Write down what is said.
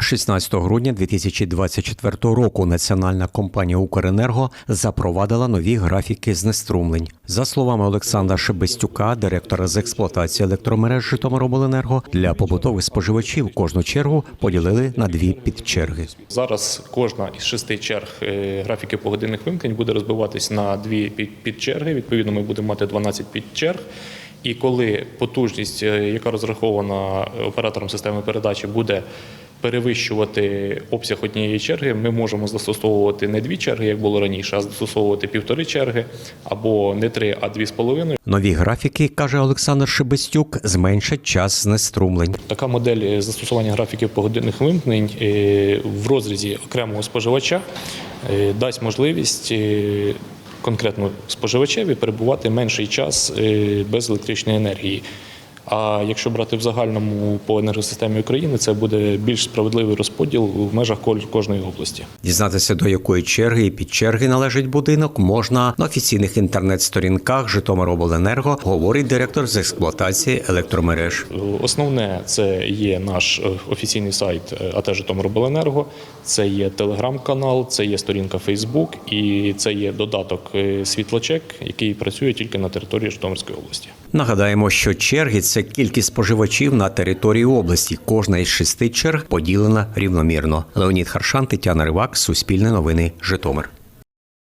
16 грудня 2024 року Національна компанія Укренерго запровадила нові графіки знеструмлень. За словами Олександра Шебестюка, директора з експлуатації електромереж Житомиробленерго, для побутових споживачів кожну чергу поділили на дві підчерги. Зараз кожна із шести черг е, графіки погодинних вимкнень буде розбиватись на дві під- підчерги. Відповідно, ми будемо мати 12 підчерг. І коли потужність, е, яка розрахована оператором системи передачі, буде перевищувати обсяг однієї черги, ми можемо застосовувати не дві черги, як було раніше, а застосовувати півтори черги або не три, а дві з половиною. Нові графіки, каже Олександр Шебестюк, зменшать час знеструмлень. Така модель застосування графіків погодинних вимкнень е, в розрізі окремого споживача е, дасть можливість е, конкретно споживачеві перебувати менший час без електричної енергії. А якщо брати в загальному по енергосистемі України, це буде більш справедливий розподіл в межах кожної області. Дізнатися, до якої черги і підчерги належить будинок, можна на офіційних інтернет-сторінках Житомиробленерго, говорить директор з експлуатації електромереж. Основне це є наш е, офіційний сайт е, АТ Житомиробленерго, це є телеграм-канал, це є сторінка Фейсбук і це є додаток е, Світлочек, який працює тільки на території Житомирської області. Нагадаємо, що черги це кількість споживачів на території області. Кожна із шести черг поділена рівномірно. Леонід Харшан, Тетяна Ривак, Суспільне новини, Житомир.